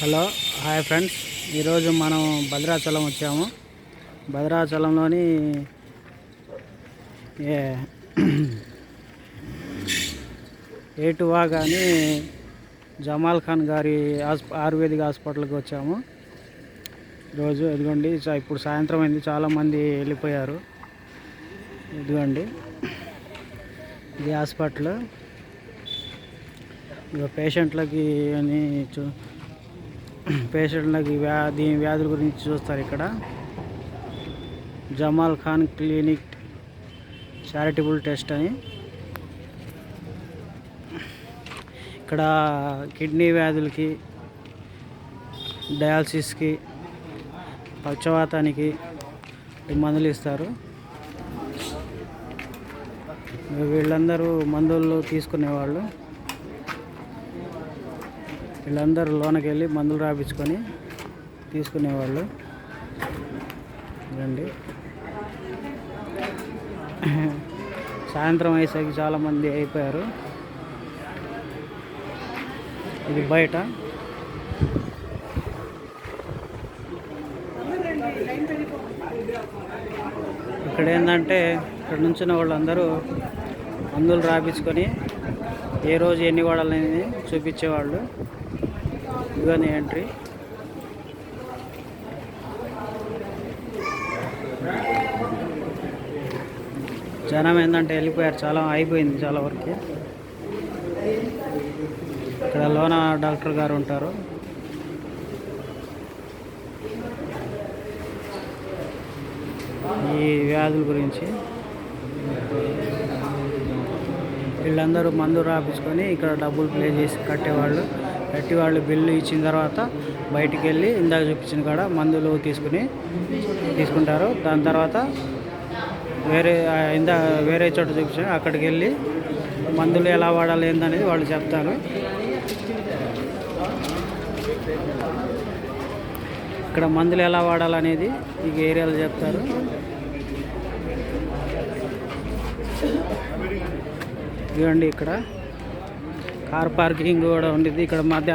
Hello hi friends. ఈరోజు మనం భద్రాచలం వచ్చాము. భద్రాచలంలోని ఏ ఏటువా కానీ జమాల్ ఖాన్ గారి హాస్ ఆయుర్వేదిక్ హాస్పిటల్కి వచ్చాము. ఈరోజు ఇదిగోండి ఇప్పుడు సాయంత్రం అయింది. చాలామంది వెళ్ళిపోయారు. ఇదిగోండి ఇది హాస్పిటల్. ఇక పేషెంట్లకి అని చూ పేషెంట్లకి దీని వ్యాధుల గురించి చూస్తారు ఇక్కడ. Jamal Khan clinic charitable test అని. ఇక్కడ కిడ్నీ వ్యాధులకి డయాలసిస్కి పక్షవాతానికి మందులు ఇస్తారు. వీళ్ళందరూ మందులు తీసుకునేవాళ్ళు. వీళ్ళందరూ లోనకి వెళ్ళి మందులు రాపించుకొని తీసుకునేవాళ్ళు. రండి సాయంత్రం అయ్యేసరికి చాలామంది అయిపోయారు. ఇది బయట. ఇక్కడ ఏంటంటే ఇక్కడ నుంచిన వాళ్ళందరూ మందులు రాపించుకొని ఏ రోజు ఎన్ని వాడాలని చూపించేవాళ్ళు. ఇవన్నీ ఎంట్రీ జనం ఏంటంటే వెళ్ళిపోయారు చాలా అయిపోయింది చాలా వరకు. ఇక్కడ లోన డాక్టర్ గారు ఉంటారు. ఈ వ్యాధుల గురించి. వీళ్ళందరూ మందు రాపించుకొని ఇక్కడ డబ్బులు ప్లే చేసి కట్టేవాళ్ళు. పెట్టి వాళ్ళు బిల్లు ఇచ్చిన తర్వాత బయటికి వెళ్ళి ఇందాక చూపించిన కాడ మందులు తీసుకుని తీసుకుంటారు. దాని తర్వాత వేరే ఇందా వేరే చోట చూపించిన అక్కడికి వెళ్ళి మందులు ఎలా వాడాలి ఏందనేది వాళ్ళు చెప్తారు. ఇక్కడ మందులు ఎలా వాడాలనేది ఈ ఏరియాలో చెప్తారు. ఇవ్వండి ఇక్కడ. కార్ పార్కింగ్ కూడా ఉండిద్ది. ఇక్కడ మధ్య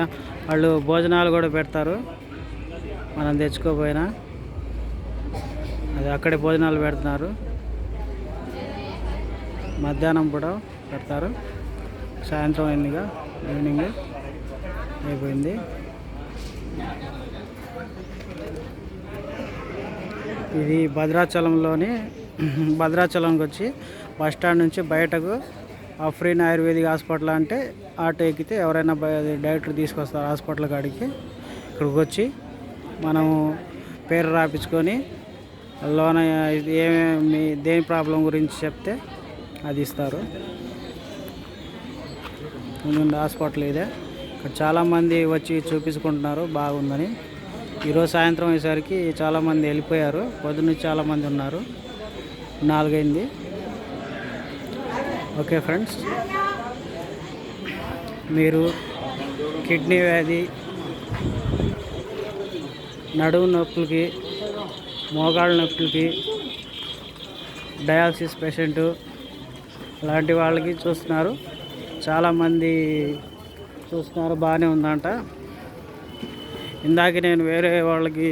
వాళ్ళు భోజనాలు కూడా పెడతారు. మనం తెచ్చుకోపోయినా అది అక్కడే భోజనాలు పెడుతున్నారు. మధ్యాహ్నం కూడా పెడతారు. సాయంత్రం అయిందిగా. ఈవినింగ్ అయిపోయింది. ఇది భద్రాచలంలోని భద్రాచలంకి వచ్చి బస్ స్టాండ్ నుంచి బయటకు అఫ్రీన్ ఆయుర్వేదిక్ హాస్పిటల్ అంటే ఆటో ఎక్కితే ఎవరైనా డైరెక్టర్ తీసుకొస్తారు హాస్పిటల్ కాడికి. ఇక్కడికి వచ్చి మనము పేరు రాపించుకొని లోన ఏమేమి దేని ప్రాబ్లం గురించి చెప్తే అది ఇస్తారు. ముందు హాస్పిటల్ ఇదే. ఇక్కడ చాలామంది వచ్చి చూపించుకుంటున్నారు బాగుందని. ఈరోజు సాయంత్రం అయ్యేసరికి చాలామంది వెళ్ళిపోయారు. పొద్దున్న చాలామంది ఉన్నారు. నాలుగైంది. Okay friends. మీరు కిడ్నీ వ్యాధి నడుము నొప్పులకి మోకాళ్ళ నొప్పులకి డయాలసిస్ పేషెంట్ అలాంటి వాళ్ళకి చూస్తున్నారు. చాలామంది చూస్తున్నారు బాగానే ఉందంట. ఇందాక నేను వేరే వాళ్ళకి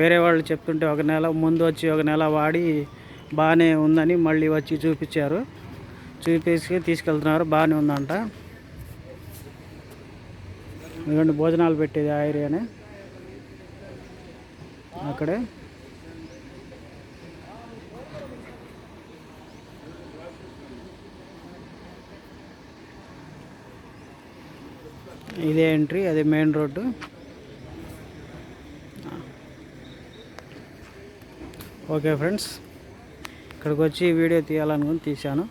వేరే వాళ్ళు చెప్తుంటే ఒక నెల ముందు వచ్చి ఒక నెల వాడి బాగానే ఉందని మళ్ళీ వచ్చి చూపించారు. చూపించి తీసుకెళ్తున్నారు. బాగానే ఉందంట. ఇదిగోండి భోజనాలు పెట్టేది ఆ ఏరియానే. అక్కడే. ఇదే ఎంట్రీ అదే మెయిన్ రోడ్డు. Okay friends. ఇక్కడికి వచ్చి వీడియో తీయాలనుకుని తీశాను.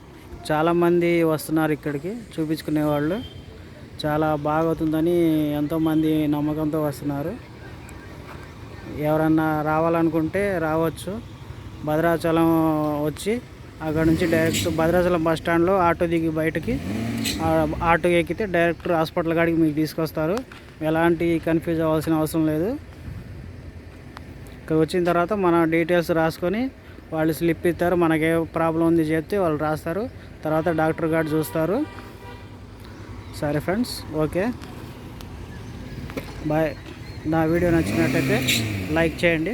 చాలామంది వస్తున్నారు ఇక్కడికి చూపించుకునే వాళ్ళు. చాలా బాగవుతుందని ఎంతోమంది నమ్మకంతో వస్తున్నారు. ఎవరన్నా రావాలనుకుంటే రావచ్చు. భద్రాచలం వచ్చి అక్కడ నుంచి డైరెక్ట్ భద్రాచలం బస్ స్టాండ్లో ఆటో దిగి బయటకి ఆటో ఎక్కితే డైరెక్ట్ హాస్పిటల్ కాడికి మీకు తీసుకొస్తారు. ఎలాంటి కన్ఫ్యూజ్ అవ్వాల్సిన అవసరం లేదు. ఇక్కడ వచ్చిన తర్వాత మన డీటెయిల్స్ రాసుకొని వాళ్ళు స్లిప్ ఇస్తారు మనకే ప్రాబ్లం ఉంది చెప్తే వాళ్ళు రాస్తారు. తర్వాత డాక్టర్ గారు చూస్తారు. సరే ఫ్రెండ్స్ ఓకే బాయ్ నా వీడియో నచ్చినట్టయితే లైక్ చేయండి.